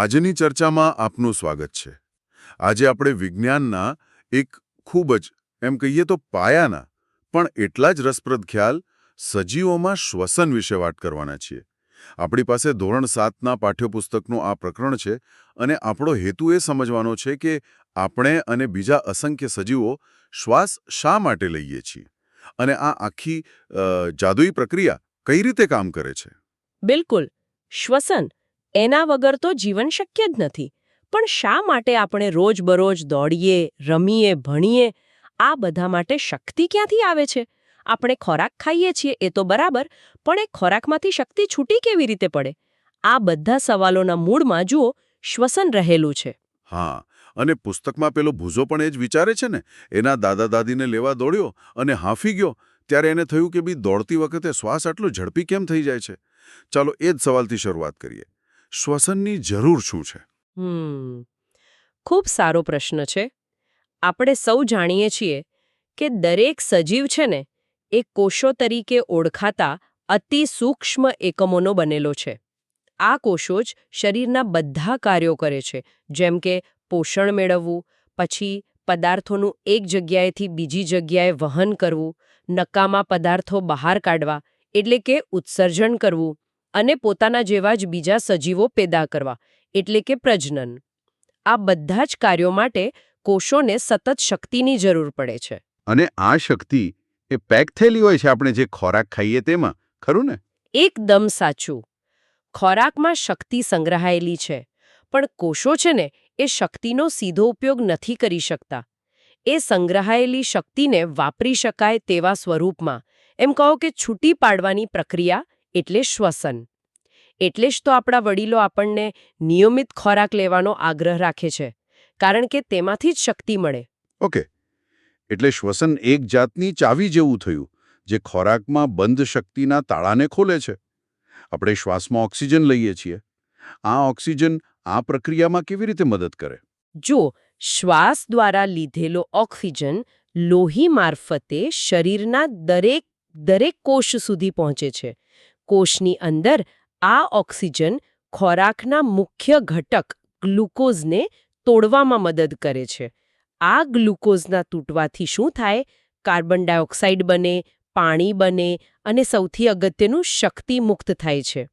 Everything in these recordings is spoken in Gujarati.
આજની ચર્ચામાં આપનું સ્વાગત છે. આજે આપણે વિજ્ઞાનના એક ખૂબ જ, એમ કહીએ તો પાયાના, પણ એટલા જ રસપ્રદ ખ્યાલ સજીવોમાં શ્વસન વિશે વાત કરવાના છીએ. આપણી પાસે ધોરણ સાતના પાઠ્યપુસ્તકનું આ પ્રકરણ છે અને આપણો હેતુ એ સમજવાનો છે કે આપણે અને બીજા અસંખ્ય સજીવો શ્વાસ શા માટે લઈએ છીએ? અને આ આખી જાદુઈ પ્રક્રિયા કઈ રીતે કામ કરે છે? બિલકુલ. શ્વસન એના વગર તો જીવન શક્ય જ નથી. પણ શા માટે આપણે રોજબરોજ દોડીએ, રમીએ, ભણીએ? આ બધા માટે શક્તિ ક્યાંથી આવે છે? આપણે ખોરાક ખાઈએ છીએ, એ તો બરાબર, પણ એ ખોરાકમાંથી શક્તિ છૂટી કેવી રીતે પડે? આ બધા સવાલોના મૂળમાં જુઓ, શ્વસન રહેલું છે. હા, અને પુસ્તકમાં પેલો ભૂજો પણ એ જ વિચારે છે ને? એના દાદા દાદીને લેવા દોડ્યો અને હાંફી ગયો, ત્યારે એને થયું કે બી દોડતી વખતે શ્વાસ આટલો ઝડપી કેમ થઈ જાય છે? ચાલો એ જ સવાલથી શરૂઆત કરીએ. શ્વસનની જરૂર શું છે? ખૂબ સારો પ્રશ્ન છે. આપણે સૌ જાણીએ છીએ કે દરેક સજીવ છે ને, એ કોષો તરીકે ઓળખાતા અતિ સૂક્ષ્મ એકમોનો બનેલો છે. આ કોષો જ શરીરના બધા કાર્યો કરે છે, જેમ કે પોષણ મેળવવું, પછી પદાર્થોનું એક જગ્યાએથી બીજી જગ્યાએ વહન કરવું, નકામા પદાર્થો બહાર કાઢવા, એટલે કે ઉત્સર્જન કરવું અને પોતાના જેવા જ બીજા સજીવો પેદા કરવા એટલે કે પ્રજનન. આ બધા જ કાર્યો માટે કોષોને સતત શક્તિની જરૂર પડે છે. અને આ શક્તિ એ પેક થયેલી હોય છે આપણે જે ખોરાક ખાઈએ તેમાં ખરું ને? એકદમ સાચું. ખોરાકમાં શક્તિ સંગ્રહાયેલી છે પણ કોષો છે ને એ શક્તિનો સીધો ઉપયોગ નથી કરી શકતા. એ સંગ્રહાયેલી શક્તિને વાપરી શકાય તેવા સ્વરૂપમાં એમ કહો કે છૂટી પાડવાની પ્રક્રિયા એટલે શ્વસન. એટલે જ તો આપણા વડીલો આપણને નિયમિત ખોરાક લેવાનો આગ્રહ રાખે છે કારણ કે તેમાંથી જ શક્તિ મળે. ઓકે એટલે શ્વસન એક જાતની ચાવી જેવું થયું જે ખોરાકમાં બંધ શક્તિના તાળાને ખોલે છે. આપણે શ્વાસમાં ઓક્સિજન લઈએ છીએ. આ ઓક્સિજન આ પ્રક્રિયામાં કેવી રીતે મદદ કરે? જો શ્વાસ દ્વારા લીધેલો ઓક્સિજન લોહી મારફતે શરીરના દરેક દરેક કોષ સુધી પહોંચે છે. કોષની અંદર આ ઓક્સિજન ખોરાકના મુખ્ય ઘટક ગ્લુકોઝને તોડવામાં મદદ કરે છે. આ ગ્લુકોઝના તૂટવાથી શું થાય? કાર્બન ડાયોક્સાઇડ બને, પાણી બને અને સૌથી અગત્યનું શક્તિ મુક્ત થાય છે.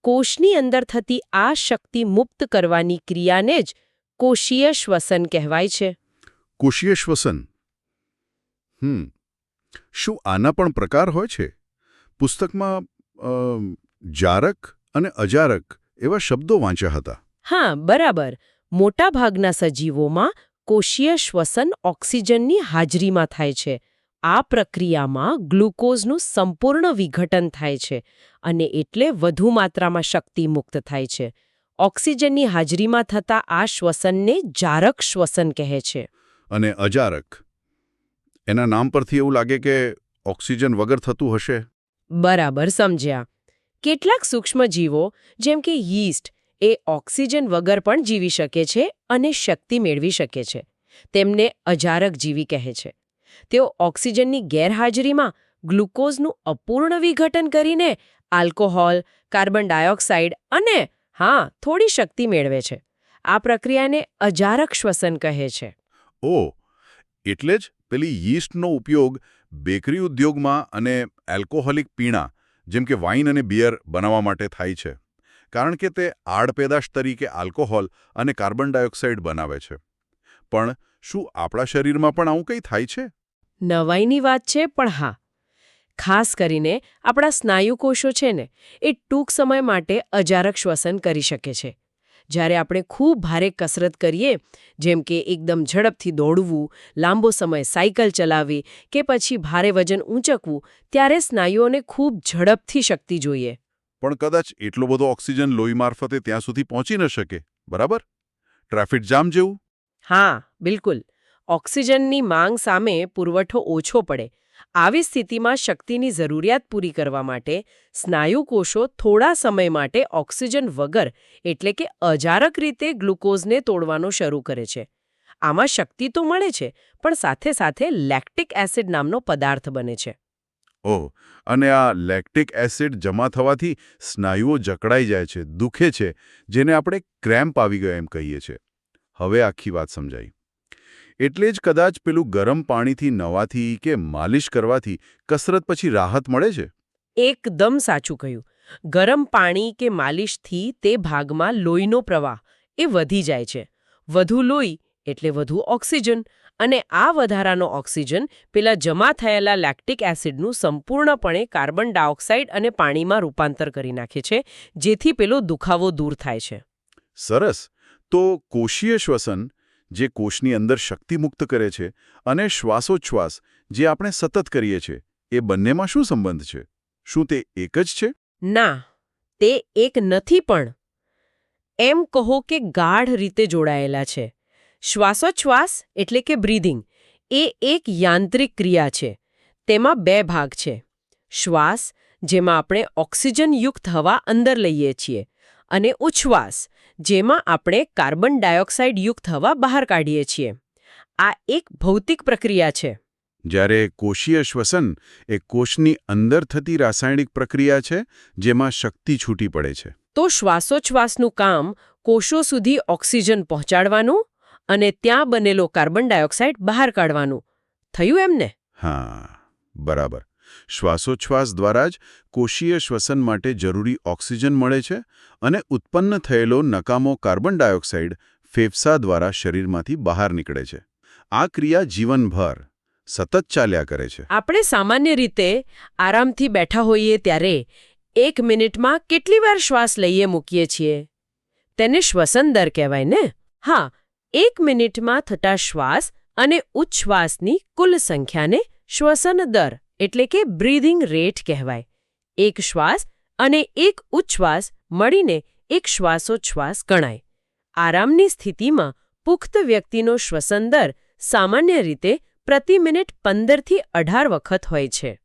કોષની અંદર થતી આ શક્તિ મુક્ત કરવાની ક્રિયાને જ કોષીય શ્વસન કહેવાય છે. કોષીય શ્વસન? હમ. શું આના પણ પ્રકાર હોય છે? પુસ્તકમાં જારક અને અજારક એવા શબ્દો વાંચ્યા હતા. હા બરાબર. મોટાભાગના સજીવોમાં કોષીય શ્વસન ઓક્સિજનની હાજરીમાં થાય છે. આ પ્રક્રિયામાં ગ્લુકોઝનું સંપૂર્ણ વિઘટન થાય છે અને એટલે વધુ માત્રામાં શક્તિ મુક્ત થાય છે. ઓક્સિજનની હાજરીમાં થતા આ શ્વસનને જારક શ્વસન કહે છે. અને અજારક. એના નામ પરથી એવું લાગે કે ઓક્સિજન વગર થતું હશે. બરાબર સમજ્યા. કેટલાક સૂક્ષ્મજીવો, જેમ કે યીસ્ટ, એ ઓક્સિજન વગર પણ જીવી શકે છે અને શક્તિ મેળવી શકે છે. તેમને અજારક જીવી કહે છે. તેઓ ઓક્સિજનની ગેરહાજરીમાં ગ્લુકોઝનું અપૂર્ણ વિઘટન કરીને આલ્કોહોલ, કાર્બન ડાયોક્સાઇડ અને, હા, થોડી શક્તિ મેળવે છે. આ પ્રક્રિયાને અજારક શ્વસન કહે છે. ઓ એટલે જ પેલી યીસ્ટનો ઉપયોગ બેકરી ઉદ્યોગમાં અને એલ્કોહોલિક પીણા, જેમ કે વાઇન અને બિયર બનાવવા માટે થાય છે. કારણ કે તે આડપેદાશ તરીકે આલ્કોહોલ અને કાર્બન ડાયોક્સાઇડ બનાવે છે. પણ શું આપણા શરીરમાં પણ આવું કંઈ થાય છે? નવાઈની વાત છે, પણ હા. ખાસ કરીને આપણા સ્નાયુ કોષો છે ને, એ ટૂંક સમય માટે અજારક શ્વસન કરી શકે છે. જ્યારે આપણે ખૂબ ભારે કસરત કરીએ જેમ કે એકદમ ઝડપથી દોડવું લાંબો સમય સાયકલ ચલાવવી કે પછી ભારે વજન ઊંચકવું ત્યારે સ્નાયુઓને ખૂબ ઝડપથી શક્તિ જોઈએ. પણ કદાચ એટલો બધો ઓક્સિજન લોહી મારફતે ત્યાં સુધી પહોંચી ન શકે બરાબર? ટ્રાફિક જામ જેવું? હા બિલકુલ. ઓક્સિજનની માંગ સામે પુરવઠો ઓછો પડે આવી સ્થિતિમાં શક્તિની જરૂરિયાત પૂરી કરવા માટે સ્નાયુ કોષો થોડા સમય માટે ઓક્સિજન વગર, એટલે કે અજારક રીતે ગ્લુકોઝને તોડવાનો શરૂ કરે છે. આમાં શક્તિ તો મળે છે, પણ સાથે સાથે લેક્ટિક એસિડ નામનો પદાર્થ બને છે. ઓહ, અને આ લેક્ટિક એસિડ જમા થવાથી સ્નાયુઓ જકડાઈ જાય છે, દુખે છે, જેને આપણે ક્રેમ્પ આવી ગયો એમ કહીએ છીએ. હવે આખી વાત સમજાઈ. એટલે જ કદાચ પેલું ગરમ પાણીથી નવાથી કે માલિશ કરવાથી કસરત પછી રાહત મળે છે? એકદમ સાચું કહ્યું. ગરમ પાણી કે માલિશથી તે ભાગમાં લોહીનો પ્રવાહ એ વધી જાય છે. વધુ લોહી એટલે વધુ ઓક્સિજન અને આ વધારાનો ઓક્સિજન પેલા જમા થયેલા લેક્ટિક એસિડનું સંપૂર્ણપણે કાર્બન ડાયોક્સાઇડ અને પાણીમાં રૂપાંતર કરી નાખે છે જેથી પેલો દુખાવો દૂર થાય છે. સરસ. તો કોષીય શ્વસન જે કોષની અંદર શક્તિ મુક્ત કરે છે અને શ્વાસોચ્છ્વાસ જે આપણે સતત કરીએ છીએ, એ બંનેમાં શું સંબંધ છે? શું તે એક જ છે? ના, તે એક નથી પણ. એમ કહો કે ગાઢ રીતે જોડાયેલા છે. શ્વાસોચ્છ્વાસ એટલે કે બ્રીધિંગ એ એક યાંત્રિક ક્રિયા છે. તેમાં બે ભાગ છે. શ્વાસ, જેમાં આપણે ઓક્સિજનયુક્ત હવા અંદર લઈએ છીએ, અને ઉચ્છ્વાસ જેમાં આપણે કાર્બન ડાયોક્સાઇડ યુક્ત હવા બહાર કાઢીએ છીએ. આ એક ભૌતિક પ્રક્રિયા છે. જ્યારે કોષીય શ્વસન એ કોષની અંદર થતી રાસાયણિક પ્રક્રિયા છે જેમાં શક્તિ છૂટી પડે છે. તો શ્વાસોચ્છ્વાસનું કામ કોષો સુધી ઓક્સિજન પહોંચાડવાનું અને ત્યાં બનેલો કાર્બન ડાયોક્સાઇડ બહાર કાઢવાનું. થયું એમને? હા બરાબર. શ્વાસોચ્છ્વાસ દ્વારા જ કોષીય શ્વસન માટે જરૂરી ઓક્સિજન મળે છે અને ઉત્પન્ન થયેલો નકામો કાર્બન ડાયોક્સાઇડ ફેફસા દ્વારા શરીરમાંથી બહાર નીકળે છે. આ ક્રિયા જીવનભર સતત ચાલ્યા કરે છે. આપણે સામાન્ય રીતે આરામથી બેઠા હોઈએ ત્યારે એક મિનિટમાં કેટલી વાર શ્વાસ લઈએ મૂકીએ છીએ? તેને શ્વસન દર કહેવાય ને? હા, એક મિનિટમાં થતા શ્વાસ અને ઉચ્છ્વાસની કુલ સંખ્યાને શ્વસન દર. એટલે કે બ્રીધિંગ રેટ કહેવાય. એક શ્વાસ અને એક ઉચ્છ્વાસ મળીને એક શ્વાસોચ્છ્વાસ ગણાય. આરામની સ્થિતિમાં પુખ્ત વ્યક્તિનો શ્વસન દર સામાન્ય રીતે પ્રતિ મિનિટ પંદરથી અઢાર વખત હોય છે.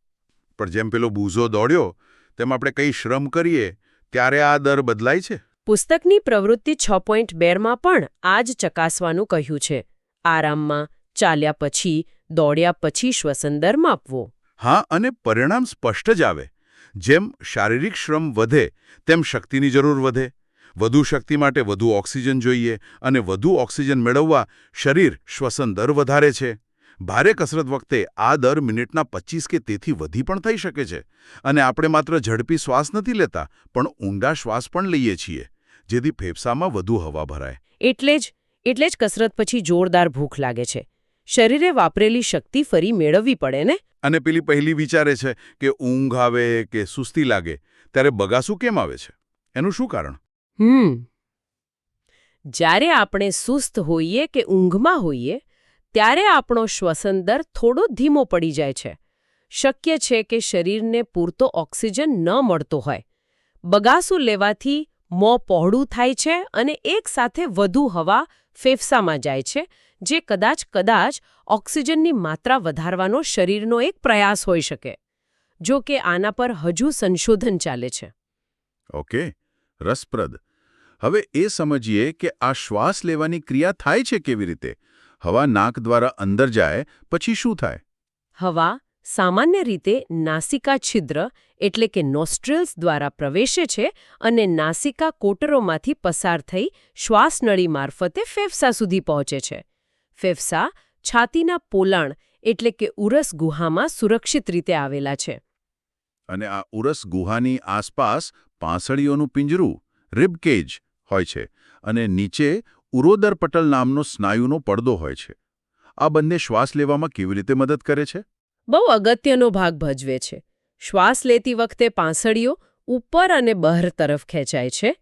પણ જેમ પેલો બૂઝો દોડ્યો તેમ આપણે કંઈ શ્રમ કરીએ ત્યારે આ દર બદલાય છે? પુસ્તકની પ્રવૃત્તિ છ પોઈન્ટ બેરમાં પણ આ જ ચકાસવાનું કહ્યું છે. આરામમાં ચાલ્યા પછી દોડ્યા પછી શ્વસન દર માપવો. હા, અને પરિણામ સ્પષ્ટ જ આવે. જેમ શારીરિક શ્રમ વધે, તેમ શક્તિની જરૂર વધે. વધુ શક્તિ માટે વધુ ઓક્સિજન જોઈએ અને વધુ ઓક્સિજન મેળવવા શરીર શ્વસન દર વધારે છે. ભારે કસરત વખતે આ દર મિનિટના પચીસ કે તેથી વધી પણ થઈ શકે છે. અને આપણે માત્ર ઝડપી શ્વાસ નથી લેતા, પણ ઊંડા શ્વાસ પણ લઈએ છીએ, જેથી ફેફસામાં વધુ હવા ભરાય. એટલે જ એટલે જ કસરત પછી જોરદાર ભૂખ લાગે છે. શરીરે વાપરેલી શક્તિ ફરી મેળવવી પડે ને? અને પેલી પહેલી વિચારે છે કે ઊંઘ આવે કે સુસ્તી લાગે ત્યારે બગાસું કેમ આવે છે? એનું શું કારણ? હમ. જ્યારે આપણે સુસ્ત હોઈએ કે ઊંઘમાં હોઈએ ત્યારે આપણો શ્વસન દર થોડો ધીમો પડી જાય છે. શક્ય છે કે શરીરને પૂરતો ઓક્સિજન ન મળતો હોય. બગાસું લેવાથી મોં પહોળું થાય છે અને એકસાથે વધુ હવા ફેફસામાં જાય છે જે કદાચ કદાચ ઓક્સિજનની માત્રા વધારવાનો શરીરનો એક પ્રયાસ હોઈ શકે જો કે આના પર હજુ સંશોધન ચાલે છે. ઓકે રસપ્રદ. હવે એ સમજીએ કે આ શ્વાસ લેવાની ક્રિયા થાય છે કેવી રીતે? હવા નાક દ્વારા અંદર જાય પછી શું થાય? હવા સામાન્ય રીતે નાસિકા છિદ્ર એટલે કે નોસ્ટ્રિલ્સ દ્વારા પ્રવેશે છે અને નાસિકા કોટરોમાંથી પસાર થઈ શ્વાસનળી મારફતે ફેફસા સુધી પહોંચે છે. ફેફસા છાતીના પોલાણ એટલે કે ઉરસ ગુહામાં સુરક્ષિત રીતે આવેલા છે. અને આ ઉરસ ગુહાની આસપાસ પાંસળીઓનું પિંજરું રિબકેજ હોય છે અને નીચે ઉરોદર પટલ નામનો સ્નાયુનો પડદો હોય છે. આ બંને શ્વાસ લેવામાં કેવી રીતે મદદ કરે છે? બહુ અગત્યનો ભાગ ભજવે છે. શ્વાસ લેતી વખતે પાંસળીઓ ઉપર અને બહાર તરફ ખેંચાય છે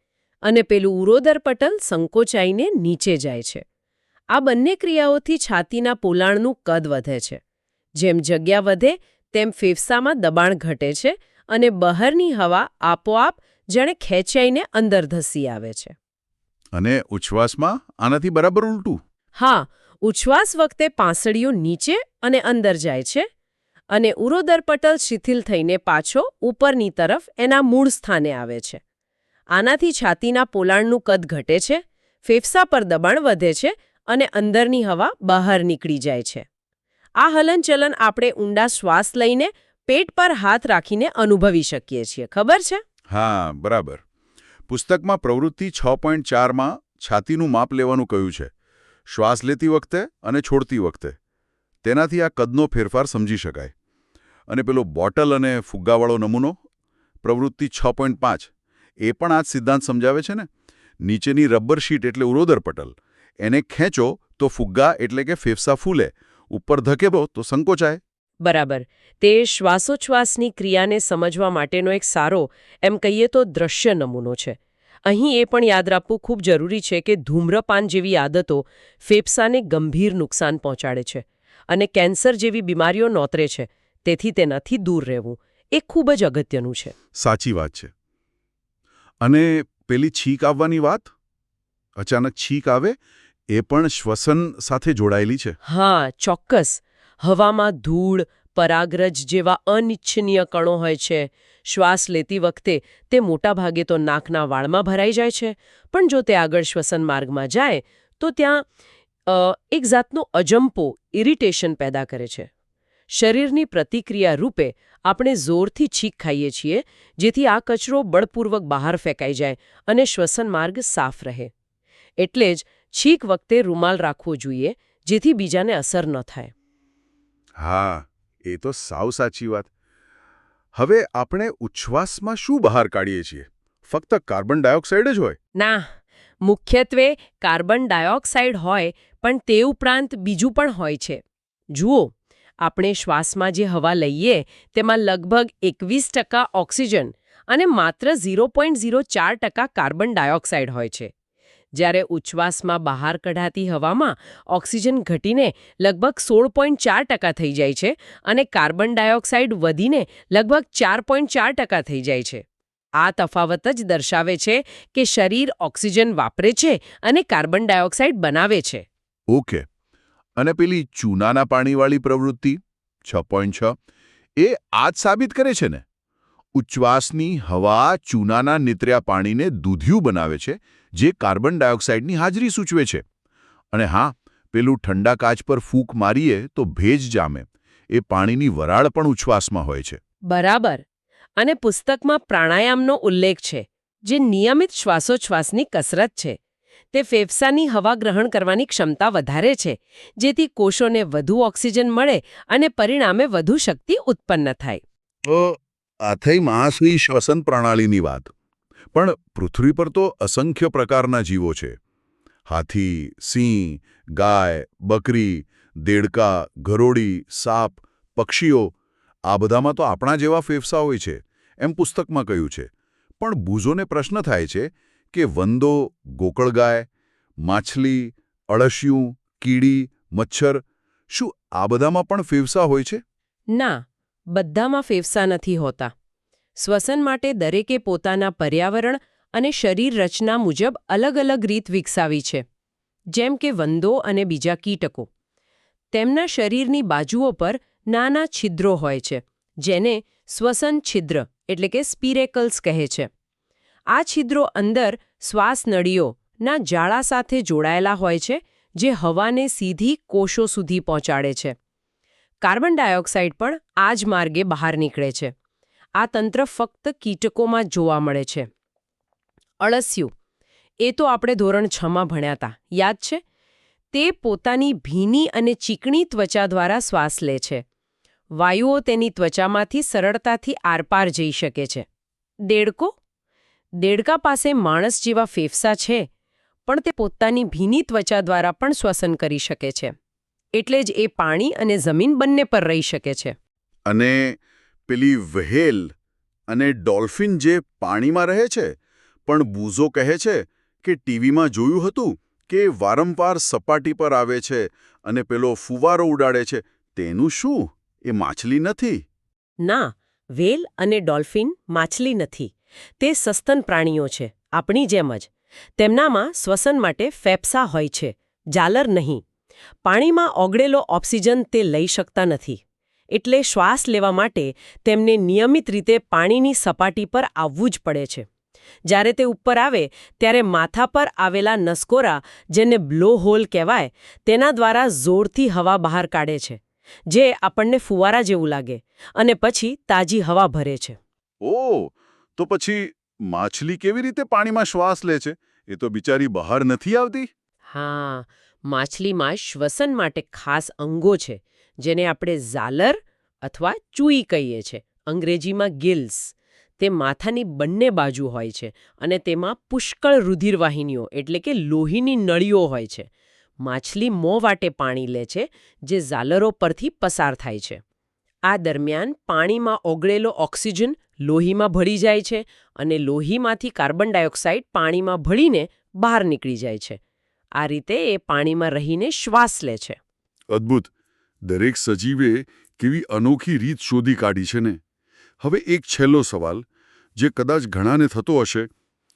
અને પેલું ઉરોદર પટલ સંકોચાઈને નીચે જાય છે. આ બંને ક્રિયાઓથી છાતીના પોલાણનું કદ વધે છે. જેમ જગ્યા વધે તેમ ફેફસામાં દબાણ ઘટે છે અને બહારની હવા આપોઆપ જેણે ખેંચાઈને અંદર ધસી આવે છે. અને ઉચ્છ્વાસમાં આનાથી બરાબર ઉલટું? હા ઉચ્છ્વાસ વખતે પાંસળીઓ નીચે અને અંદર જાય છે અને ઉરોદર પટલ શિથિલ થઈને પાછો ઉપરની તરફ એના મૂળ સ્થાને આવે છે. આનાથી છાતીના પોલાણનું કદ ઘટે છે, ફેફસા પર દબાણ વધે છે અને અંદરની હવા બહાર નીકળી જાય છે. આ હલનચલન આપણે ઊંડા શ્વાસ લઈને પેટ પર હાથ રાખીને અનુભવી શકીએ છીએ, ખબર છે? હા, બરાબર. પુસ્તકમાં પ્રવૃત્તિ છ પોઈન્ટ ચારમાં છાતીનું માપ લેવાનું કહ્યું છે. શ્વાસ લેતી વખતે અને છોડતી વખતે. તેનાથી આ કદનો ફેરફાર સમજી શકાય. અને પેલો બોટલ અને ફુગ્ગાવાળો નમૂનો, પ્રવૃત્તિ છ પોઈન્ટ પાંચ, એ પણ આ જ સિદ્ધાંત સમજાવે છે ને? નીચેની રબર શીટ એટલે ઉરોદર પટલ. એને ખેંચો તો ફુગ્ગા એટલે કે ફેફસા ફૂલે. ઉપર ધકેબો તો સંકોચાય. બરાબર. તે શ્વાસોચ્છ્વાસની ક્રિયાને સમજવા માટેનો એક સારો, એમ કહીએ તો દ્રશ્ય નમૂનો છે. અહીં એ પણ યાદ રાખવું ખૂબ જરૂરી છે કે ધૂમ્રપાન જેવી આદતો ફેફસાને ગંભીર નુકસાન પહોંચાડે છે. અને કેન્સર જેવી બીમારીઓ નોતરે છે તેથી તેનાથી દૂર રહેવું એ ખૂબ જ અગત્યનું છે. સાચી વાત છે. અને પેલી છીક આવવાની વાત? અચાનક છીક આવે એ પણ શ્વસન સાથે જોડાયેલી છે? હા ચોક્કસ. હવામાં ધૂળ પરાગરજ જેવા અનિચ્છનીય કણો હોય છે. શ્વાસ લેતી વખતે તે મોટાભાગે તો નાકના વાળમાં ભરાઈ જાય છે પણ જો તે આગળ શ્વસન માર્ગમાં જાય તો ત્યાં એક જાતનો અજંપો ઇરિટેશન પેદા કરે છે. શરીરની પ્રતિક્રિયા રૂપે આપણે જોરથી છીક ખાઈએ છીએ જેથી આ કચરો બળપૂર્વક બહાર ફેંકાઈ જાય અને શ્વસન માર્ગ સાફ રહે. એટલે જ છીક વખતે રૂમાલ રાખવો જોઈએ જેથી બીજાને અસર ન થાય. હા એ તો સાવ સાચી વાત. હવે આપણે ઉચ્છ્વાસમાં શું બહાર કાઢીએ છીએ? ફક્ત કાર્બન ડાયોક્સાઇડ જ હોય? ના મુખ્યત્વે કાર્બન ડાયોક્સાઇડ હોય પણ તે ઉપરાંત બીજું પણ હોય છે. જુઓ, આપણે શ્વાસમાં જે હવા લઈએ, તેમાં લગભગ એકવીસ ટકા ઓક્સિજન અને માત્ર ઝીરો પોઈન્ટ ઝીરો ચાર ટકા કાર્બન ડાયોક્સાઇડ હોય છે. જ્યારે ઉચ્છ્વાસમાં બહાર કઢાતી હવામાં ઓક્સિજન ઘટીને લગભગ સોળ પોઈન્ટ ચાર ટકા થઈ જાય છે અને કાર્બન ડાયોક્સાઇડ વધીને લગભગ ચાર પોઈન્ટ ચાર ટકા થઈ જાય છે. આ તફાવત જ દર્શાવે છે કે શરીર ઓક્સિજન વાપરે છે અને કાર્બન ડાયોક્સાઇડ બનાવે છે. ઓકે. અને પેલી ચૂનાના પાણીવાળી પ્રવૃત્તિ, છ પોઈન્ટ છ, એ આ જ સાબિત કરે છે ને? ઉચ્છ્વાસની હવા ચૂનાના નીતર્યા પાણીને દૂધિયું બનાવે છે, જે કાર્બન ડાયોક્સાઇડની હાજરી સૂચવે છે. અને હા, પેલું ઠંડા કાચ પર ફૂંક મારીએ તો ભેજ જામે. એ પાણીની વરાળ પણ ઉચ્છ્વાસમાં હોય છે. બરાબર. અને પુસ્તકમાં પ્રાણાયામનો ઉલ્લેખ છે, જે નિયમિત શ્વાસોચ્છ્વાસની કસરત છે. તે ફેફસાની હવા ગ્રહણ કરવાની ક્ષમતા વધારે છે, જેથી કોષોને વધુ ઓક્સિજન મળે અને પરિણામે વધુ શક્તિ ઉત્પન્ન થાય. તો આ થઈ શ્વસન પ્રણાલીની વાત. પણ પૃથ્વી પર તો અસંખ્ય પ્રકારના જીવો છે. હાથી, સિંહ, ગાય, બકરી, દેડકા ગરોળી સાપ, પક્ષીઓ, આ બધામાં તો આપણા જેવા ફેફસા હોય છે, એમ પુસ્તકમાં કહ્યું છે. પણ બૂઝોને પ્રશ્ન થાય છે કે વંદો ગોકળગાય માછલી, અળસિયું, કીડી, મચ્છર, શું આ બધામાં પણ ફેફસા હોય છે? ના, બધામાં ફેફસા નથી હોતા. શ્વસન માટે દરેકે પોતાના પર્યાવરણ અને શરીર રચના મુજબ અલગ અલગ રીત વિકસાવી છે. જેમ કે વંદો અને બીજા કીટકો. તેમના શરીરની બાજુઓ પર નાના છિદ્રો હોય છે, જેને શ્વસન છિદ્ર એટલે કે સ્પિરેકલ્સ કહે છે. આ છિદ્રો અંદર શ્વાસનળીઓના જાળા સાથે જોડાયેલા હોય છે, જે હવાને સીધી કોષો સુધી પહોંચાડે છે. કાર્બન ડાયોક્સાઇડ પણ આ જ માર્ગે બહાર નીકળે છે. આ તંત્ર ફક્ત કીટકોમાં જોવા મળે છે. અળસિયું. એ તો આપણે ધોરણ છમાં ભણ્યા યાદ છે? તે પોતાની ભીની અને ચીકણી ત્વચા દ્વારા શ્વાસ લે છે. વાયુઓ તેની ત્વચામાંથી સરળતાથી આરપાર જઈ શકે છે. દેડકો? દેડકા પાસે માણસ જેવા ફેફસા છે પણ તે પોતાની ભીની ત્વચા દ્વારા પણ શ્વસન કરી શકે છે. એટલે જ એ પાણી અને જમીન બંને પર રહી શકે છે. અને પેલી વહેલ અને ડોલ્ફિન જે પાણીમાં રહે છે પણ બૂઝો કહે છે કે ટીવીમાં જોયું હતું કે વારંવાર સપાટી પર આવે છે અને પેલો ફુવારો ઉડાડે છે. તેનું શું? એ માછલી નથી. ના વેલ અને ડોલ્ફિન માછલી નથી. તે સસ્તન પ્રાણીઓ છે, આપણી જેમ જ. તેમનામાં શ્વસન માટે ફેફસા હોય છે જાલર નહીં. પાણીમાં ઓગળેલો ઓક્સિજન તે લઈ શકતા નથી. એટલે શ્વાસ લેવા માટે તેમને નિયમિત રીતે પાણીની સપાટી પર આવવું જ પડે છે. જ્યારે તે ઉપર આવે, ત્યારે માથા પર આવેલા નસકોરા, જેને બ્લો હોલ કહેવાય, તેના દ્વારા જોરથી હવા બહાર કાઢે છે, જે આપણને ફુવારા જેવું લાગે અને પછી તાજી હવા ભરે છે. ઓ તો પછી માછલી કેવી રીતે પાણીમાં શ્વાસ લે છે? એ તો બિચારી બહાર નથી આવતી? હા, માછલીમાં શ્વસન માટે ખાસ અંગો છે, જેને આપણે ઝાલર અથવા ચૂઈ કહીએ છે, અંગ્રેજીમાં ગિલ્સ. તે માથાની બંને બાજુ હોય છે અને તેમાં પુષ્કળ રુધિરવાહિનીઓ, એટલે કે લોહીની નળીઓ હોય છે. માછલી મોં વાટે પાણી લે છે, જે ઝાલરો પરથી પસાર થાય છે. આ દરમિયાન પાણીમાં ઓગળેલો ઓક્સિજન લોહીમાં ભળી જાય છે અને લોહીમાંથી કાર્બન ડાયોક્સાઇડ પાણીમાં ભળીને બહાર નીકળી જાય છે. આ રીતે એ પાણીમાં રહીને શ્વાસ લે છે. અદ્ભુત! દરેક સજીવે કેવી અનોખી રીત શોધી કાઢી છે ને? હવે એક છેલ્લો સવાલ જે કદાચ ઘણાને થતો હશે.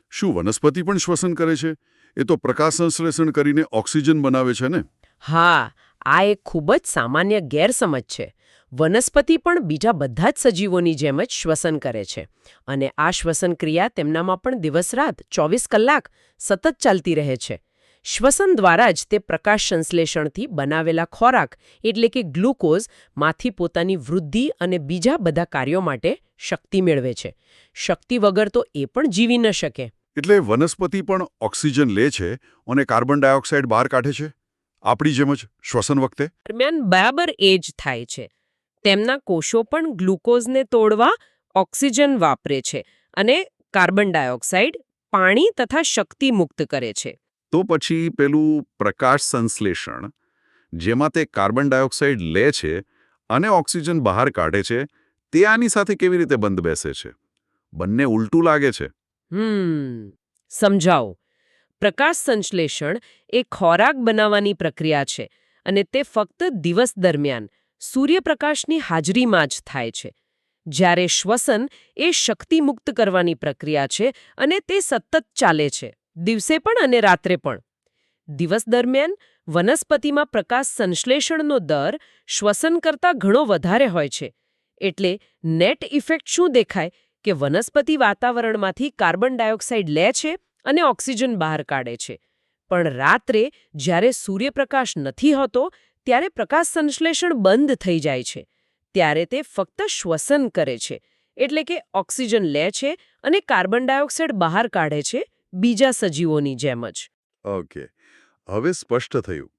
શું વનસ્પતિ પણ શ્વસન કરે છે? એ તો પ્રકાશ સંશ્લેષણ કરીને ઓક્સિજન બનાવે છે ને? હા આ એક ખૂબ જ સામાન્ય ગેરસમજ છે. વનસ્પતિ પણ બીજા બધા જ સજીવોની જેમ જ શ્વસન કરે છે. અને આ શ્વસન ક્રિયા તેમનામાં પણ દિવસ રાત ચોવીસ કલાક સતત ચાલતી રહે છે. શ્વસન દ્વારા જ તે પ્રકાશ સંશ્લેષણથી બનાવેલા ખોરાક એટલે કે ગ્લુકોઝમાંથી પોતાની વૃદ્ધિ અને બીજા બધા કાર્યો માટે શક્તિ મેળવે છે. શક્તિ વગર તો એ પણ જીવી ન શકે. એટલે વનસ્પતિ પણ ઓક્સિજન લે છે અને કાર્બન ડાયોક્સાઇડ બહાર કાઢે છે? આપણી જેમ જ શ્વસન વખતે? દરમિયાન બરાબર એ જ થાય છે. તેમના કોષો પણ ગ્લુકોઝને તોડવા ઓક્સિજન વાપરે છે અને કાર્બન ડાયોક્સાઇડ પાણી તથા શક્તિ મુક્ત કરે છે. તો પછી પેલું પ્રકાશ સંશ્લેષણ જેમાં તે કાર્બન ડાયોક્સાઇડ લે છે અને ઓક્સિજન બહાર કાઢે છે તે આની સાથે કેવી રીતે બંધ બેસે છે? બંને ઉલટું લાગે છે. હમ સમજાવો. પ્રકાશ સંશ્લેષણ એ ખોરાક બનાવવાની પ્રક્રિયા છે અને તે ફક્ત દિવસ દરમિયાન સૂર્યપ્રકાશની હાજરીમાં જ થાય છે. જ્યારે શ્વસન એ શક્તિ મુક્ત કરવાની પ્રક્રિયા છે અને તે સતત ચાલે છે, દિવસે પણ અને રાત્રે પણ. દિવસ દરમિયાન વનસ્પતિમાં પ્રકાશ સંશ્લેષણનો દર શ્વસન કરતાં ઘણો વધારે હોય છે. એટલે નેટ ઇફેક્ટ શું દેખાય? કે વનસ્પતિ વાતાવરણમાંથી કાર્બન ડાયોક્સાઇડ લે છે અને ઓક્સિજન બહાર કાઢે છે. પણ રાત્રે જ્યારે સૂર્યપ્રકાશ નથી હોતો ત્યારે પ્રકાશ સંશ્લેષણ બંધ થઈ જાય છે. ત્યારે તે ફક્ત શ્વસન કરે છે એટલે કે ઓક્સિજન લે છે અને કાર્બન ડાયોક્સાઇડ બહાર કાઢે છે બીજા સજીવોની જેમ જ. ઓકે. હવે સ્પષ્ટ થયું.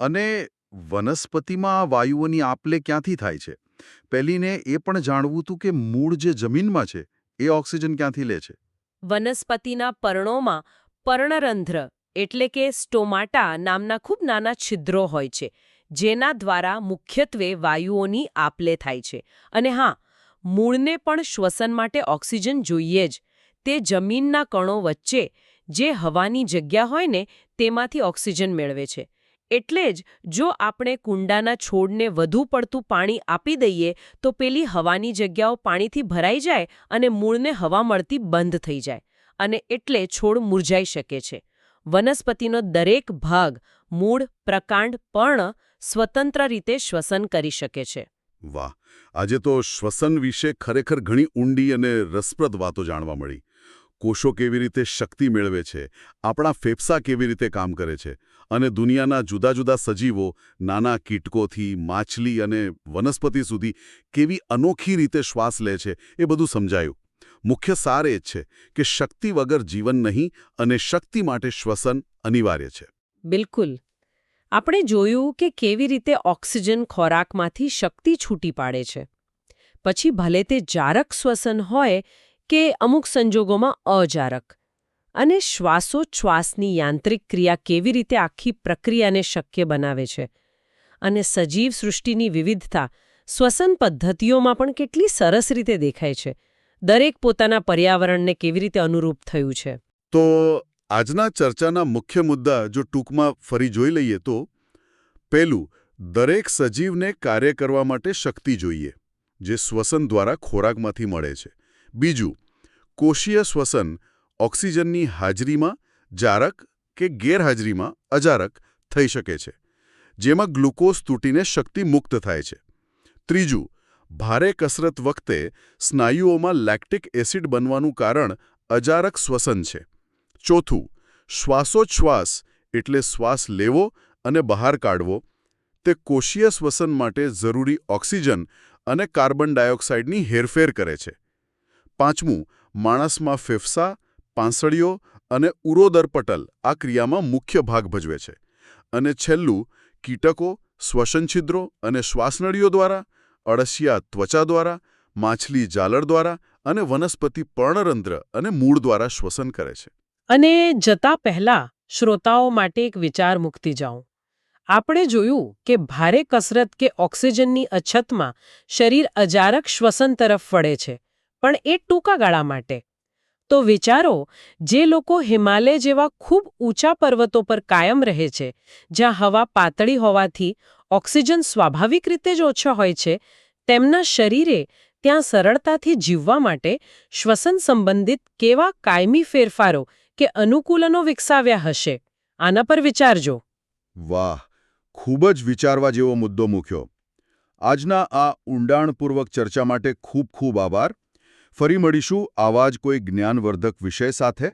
અને વનસ્પતિમાં વાયુઓની આપલે ક્યાંથી થાય છે? પહેલીને એ પણ જાણવું હતું કે મૂળ જે જમીનમાં છે એ ઓક્સિજન ક્યાંથી લે છે? વનસ્પતિના પર્ણોમાં પર્ણરંધ્ર એટલે કે સ્ટોમાટા નામના ખૂબ નાના છિદ્રો હોય છે. જેના દ્વારા મુખ્યત્વે વાયુઓની આપલે થાય છે. અને હા, મૂળને પણ શ્વસન માટે ઓક્સિજન જોઈએ જ. તે જમીનના કણો વચ્ચે જે હવાની જગ્યા હોય ને, તેમાંથી ઓક્સિજન મેળવે છે. એટલે જ જો આપણે કુંડાના છોડને વધુ પડતું પાણી આપી દઈએ, તો પેલી હવાની જગ્યાઓ પાણીથી ભરાઈ જાય અને મૂળને હવા મળતી બંધ થઈ જાય. અને એટલે છોડ મુરઝાઈ શકે છે. વનસ્પતિનો દરેક ભાગ, મૂળ, પ્રકાંડ પણ સ્વતંત્ર રીતે શ્વસન કરી શકે છે. વાહ આજે તો શ્વસન વિશે ખરેખર ઘણી ઊંડી અને રસપ્રદ વાતો જાણવા મળી. કોષો કેવી રીતે શક્તિ મેળવે છે આપણા ફેફસા કેવી રીતે કામ કરે છે અને દુનિયાના જુદા જુદા સજીવો નાના કીટકોથી માછલી અને વનસ્પતિ સુધી કેવી અનોખી રીતે શ્વાસ લે છે એ બધું સમજાયું. મુખ્ય સાર એ જ છે કે શક્તિ વગર જીવન નહીં અને શક્તિ માટે શ્વસન અનિવાર્ય છે. બિલકુલ. આપણે જોયું કે કેવી રીતે ઓક્સિજન ખોરાકમાંથી શક્તિ છૂટી પાડે છે. પછી ભલે તે જારક શ્વસન હોય કે અમુક સંજોગોમાં અજારક. અને શ્વાસોચ્છ્વાસની યાંત્રિક ક્રિયા કેવી રીતે આખી પ્રક્રિયાને શક્ય બનાવે છે. અને સજીવ સૃષ્ટિની વિવિધતા શ્વસન પદ્ધતિઓમાં પણ કેટલી સરસ રીતે દેખાય છે. દરેક પોતાના પર્યાવરણને કેવી રીતે અનુરૂપ થયું છે. તો આજના ચર્ચાના મુખ્ય મુદ્દા જો ટૂંકમાં ફરી જોઈ લઈએ તો, પહેલું, દરેક સજીવને કાર્ય કરવા માટે શક્તિ જોઈએ, જે શ્વસન દ્વારા ખોરાકમાંથી મળે છે. બીજું, કોષીય શ્વસન ઓક્સિજનની હાજરીમાં જારક કે ગેરહાજરીમાં અજારક થઈ શકે છે, જેમાં ગ્લુકોઝ તૂટીને શક્તિ મુક્ત થાય છે. ત્રીજું, ભારે કસરત વખતે સ્નાયુઓમાં લેક્ટિક એસિડ બનવાનું કારણ અજારક શ્વસન છે. ચોથું, શ્વાસોચ્છ્વાસ એટલે શ્વાસ લેવો અને બહાર કાઢવો. તે કોષીય શ્વસન માટે જરૂરી ઓક્સિજન અને કાર્બન ડાયોક્સાઇડની હેરફેર કરે છે. પાંચમું, માણસમાં ફેફસા, પાંસળીઓ અને ઉરોદરપટલ આ ક્રિયામાં મુખ્ય ભાગ ભજવે છે. અને છેલ્લું, કીટકો, શ્વસનછિદ્રો અને શ્વાસનળીઓ દ્વારા, અળસિયા ત્વચા દ્વારા, માછલી જાલર દ્વારા અને વનસ્પતિ પર્ણરંધ્ર અને મૂળ દ્વારા શ્વસન કરે છે. અને જતા પહેલા શ્રોતાઓ માટે એક વિચાર મૂકતી જાઉં. આપણે જોયું કે ભારે કસરત કે ઓક્સિજનની અછતમાં શરીર અજારક શ્વસન તરફ વળે છે, પણ એ ટૂંકા ગાળા માટે. તો વિચારો, જે લોકો હિમાલય જેવા ખૂબ ઊંચા પર્વતો પર કાયમ રહે છે, જ્યાં હવા પાતળી હોવાથી ઓક્સિજન સ્વાભાવિક રીતે જ ઓછો હોય છે, તેમના શરીરે ત્યાં સરળતાથી જીવવા માટે શ્વસન સંબંધિત કેવા કાયમી ફેરફારો કે અનુકૂલનો વિકસાવ્યા હશે? આના પર વિચારજો. વાહ, ખૂબ જ વિચારવા જેવો મુદ્દો મૂક્યો. આજના આ ઊંડાણપૂર્વક ચર્ચા માટે ખૂબ ખૂબ આભાર. ફરી મળીશું આવા જ કોઈ જ્ઞાનવર્ધક વિષય સાથે.